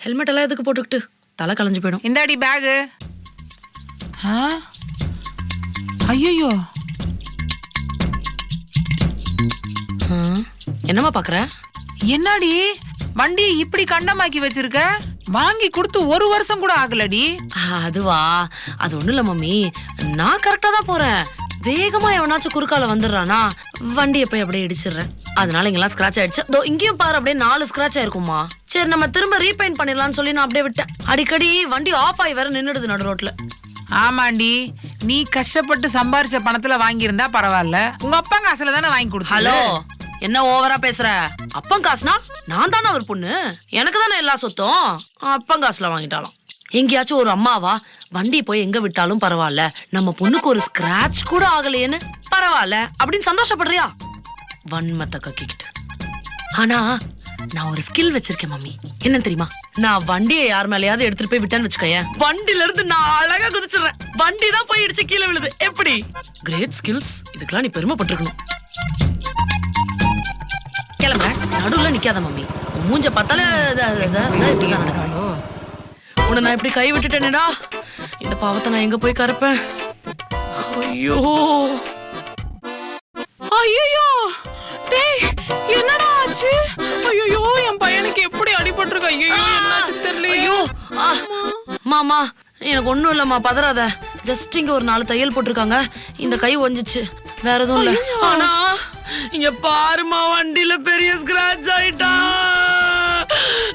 Helmet எல்லாம் எதுக்கு போட்டுக்கிட்டு? தலை கலைஞ்சு போயிடும். இந்தாடி பேகு ஐயோ ஆ, என்னம்மா பாக்குற? என்னடி? வண்டியை இப்படி கண்டமாக்கி வச்சிருக்க? வாங்கி கொடுத்து ஒரு வருஷம் கூட ஆகலடி. அதுவா? அது ஒண்ணும் இல்ல மம்மி. நான் கரெக்டா தான் போறேன். வேகமா எவனாச்சும் குறுக்கால வந்துடுறானா வண்டியை போய் அப்படியே இடிச்சிடுறேன். அதனால இங்கெல்லாம் ஸ்கிராச் ஆயிடுச்சு. தோ இங்கேயும் பாரு அப்படியே நாலு ஸ்கிராச் ஆயிருக்குமா சரி நம்ம திரும்ப ரீபெயிண்ட் பண்ணிடலாம்னு சொல்லி நான் அப்படியே விட்டேன். அடிக்கடி வண்டி ஆஃப் ஆகி வேற நின்னுடுது நடு ரோட்ல ஆமாண்டி நீ கஷ்டப்பட்டு சம்பாரிச்ச பணத்துல வாங்கியிருந்தா பரவாயில்ல. உங்க அப்பா காசுல தானே வாங்கி கொடுத்த ஹலோ என்ன ஓவரா பேசுற? அப்பன் காசுனா நான் தானே ஒரு பொண்ணு? எனக்கு தானே எல்லா சொத்தும்? அப்பன் காசுல வாங்கிட்டாலும். எங்கேயாச்சும் ஒரு அம்மாவா வண்டி போய் எங்க விட்டாலும் பரவாயில்ல. நம்ம பொண்ணுக்கு ஒரு ஸ்கிராட்ச் கூட ஆகலையேன்னு பரவாயில்ல. அப்படின்னு சந்தோஷப்படுறியா? வன்மத்தை கக்கிக்கிட்டு. ஆனா நான் ஒரு ஸ்கில் வச்சிருக்கேன் மம்மி. என்ன தெரியுமா? நான் வண்டியை யார் மேலயாவது எடுத்துட்டு போய் விட்டேன்னு வச்சுக்கோயேன். வண்டில இருந்து நான் அழகா குதிச்சிடுறேன். வண்டி தான் போய் இடிச்சு கீழே விழுது. எப்படி? கிரேட் ஸ்கில்ஸ் இதுக்கெல்லாம் நீ பெருமைப்பட்டிருக்கணும். கிளம்புற நடுவுல நிக்காத மம்மி. மூஞ்ச பார்த்தாலே நடக்குது. உன்னை நான் இப்படி கை விட்டுட்டேனேடா. இந்த பாவத்தை நான் எங்க போய் கறப்பேன்? ஐயோ. எப்படி அடிபட்டிருக்கு ஐயோ என்னாச்சு தெரியல ஐயோ மாமா எனக்கு ஒண்ணும் இல்லம்மா பதறாத. ஜஸ்ட் இங்க ஒரு நாலு தையல் போட்டிருக்காங்க. இந்த கை ஒஞ்சிச்சு வேற எதுவும் இல்ல. ஆனா இங்க பாருமா வண்டியில பெரிய ஸ்கிராச் ஆயிட்டா.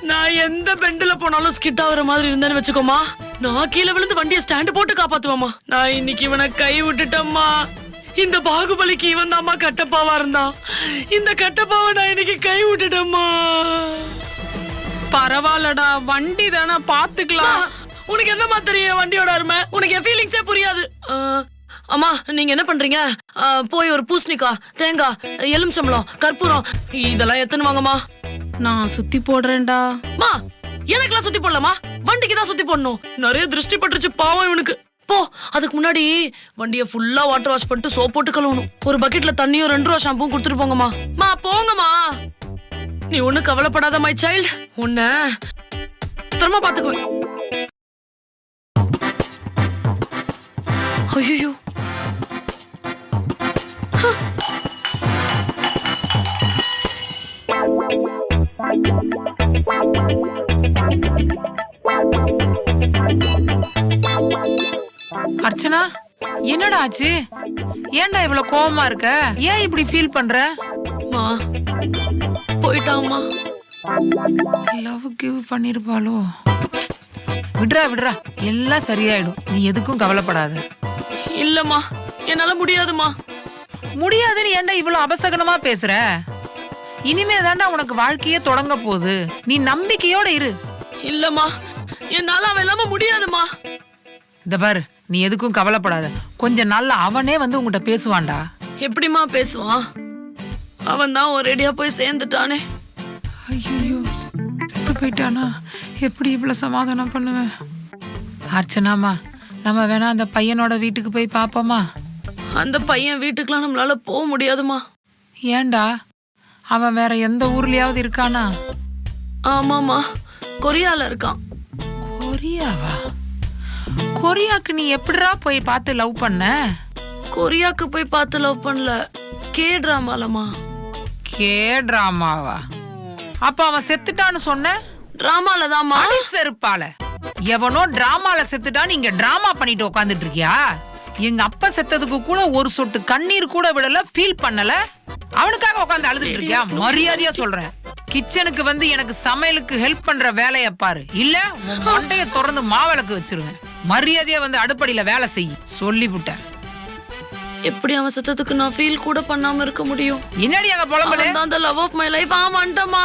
நான் எந்த பெண்டுல போனாலும் ஸ்கிட் ஆகுற மாதிரி இருந்தேன்னு வச்சுக்கோமா நான் கீழே விழுந்து வண்டியை ஸ்டாண்ட் போட்டு காப்பாத்துவேம்மா. நான் இன்னைக்கு இவனை கை விட்டுட்டேம்மா. இந்த பாகுபலிக்கு இவன் தாம்மா கட்டப்பாவா இருந்தான். இந்த கட்டப்பாவை நான் இன்னைக்கு கை விட்டுட்டேம்மா. பரவாயில்லடா வண்டி தானே பாத்துக்கலாம். உனக்கு என்னமா தெரியும் வண்டியோட அருமை? உனக்கு என் ஃபீலிங்ஸே புரியாது. அம்மா நீங்க என்ன பண்றீங்க? போய் ஒரு பூசணிக்காய் தேங்காய் எலுமிச்சம்பழம் கற்பூரம் இதெல்லாம் எத்தனை வாங்கம்மா. நான் சுத்தி போடுறேன்டா. மா எனக்கெல்லாம் சுத்தி போடலாமா? வண்டிக்கு தான் சுத்தி போடணும். நிறைய திருஷ்டி பட்டுருச்சு பாவம் இவனுக்கு. போ அதுக்கு முன்னாடி வண்டியை ஃபுல்லா வாட்டர் வாஷ் பண்ணிட்டு சோப் போட்டு கழுவணும். ஒரு பக்கெட்ல தண்ணியும் ரெண்டு ரூபா ஷாம்பும் கொடுத்துட்டு போங்கம்மா. மா போங்கம்மா. நீ ஒண்ணு கவலைப்படாத மை சைல்டு உன்ன பத்திரமா பாத்துக்குவேன். ஐயோ அர்ச்சனா என்னடா ஆச்சு? ஏன்டா இவ்வளவு கோவமா இருக்க? ஏன் இப்படி ஃபீல் பண்ற? மா போயிட்டாம்மா. Love give பண்ணிருப்பாளோ? விடுறா விடுறா. எல்லாம் சரியாயிடும். நீ எதுக்கும் கவலைப்படாத. இல்லம்மா. என்னால முடியாதுமா முடியாதுன்னு ஏன்டா இவ்வளவு அபசகனமா பேசுற? இனிமே தாண்டா உனக்கு வாழ்க்கையே தொடங்க போகுது. நீ நம்பிக்கையோட இரு. இல்லம்மா. என்னால அவன் இல்லாம முடியாதுமா இந்த பாரு நீ எதுக்கும் கவலைப்படாத. கொஞ்ச நாள்ல அவனே வந்து உங்ககிட்ட பேசுவான்டா. எப்படிம்மா பேசுவான்? அவன் தான் ஒரேடியா போய் சேர்ந்துட்டானே. ஐயோ செத்து போயிட்டானா? எப்படி இவ்வளவு சமாதானம் பண்ணுவேன்? அர்ச்சனாமா நம்ம வேணா அந்த பையனோட வீட்டுக்கு போய் பாப்போமா அந்த பையன் வீட்டுக்குலாம் நம்மளால போக முடியாதுமா. ஏன்டா? அவன் வேற எந்த ஊர்லயாவது இருக்கானா? ஆமாமா கொரியால இருக்கான். கொரியாவா? கொரியாக்கு நீ எப்படிடா போய் பார்த்து லவ் பண்ண? கொரியாக்கு போய் பார்த்து லவ் பண்ணல. கே டிராமாலமா கே டிராமாவா? அப்ப அவன் செத்துட்டான்னு சொன்ன? டிராமால தான்மா செருப்பால. எவனோ டிராமால செத்துட்டான்னு இங்க டிராமா பண்ணிட்டு உட்காந்துட்டு இருக்கியா எங்க அப்பா செத்ததுக்கு கூட ஒரு சொட்டு கண்ணீர் கூட விடல ஃபீல் பண்ணல. அவனுக்காக உட்காந்து அழுதுட்டு இருக்கியா மரியாதையா சொல்றேன். கிச்சனுக்கு வந்து எனக்கு சமையலுக்கு ஹெல்ப் பண்ற வேலைய பாரு. இல்ல மண்டைய திறந்து மாவிளக்கு வச்சிருவேன். மரியாதையா வந்து அடுப்படியில வேலை செய். சொல்லிவிட்டேன். எப்படி அவன் செத்ததுக்கு நான் ஃபீல் கூட பண்ணாம இருக்க முடியும்? என்னடி அங்க புலம்பல? தான் the love of my life. ஆமாண்டம்மா.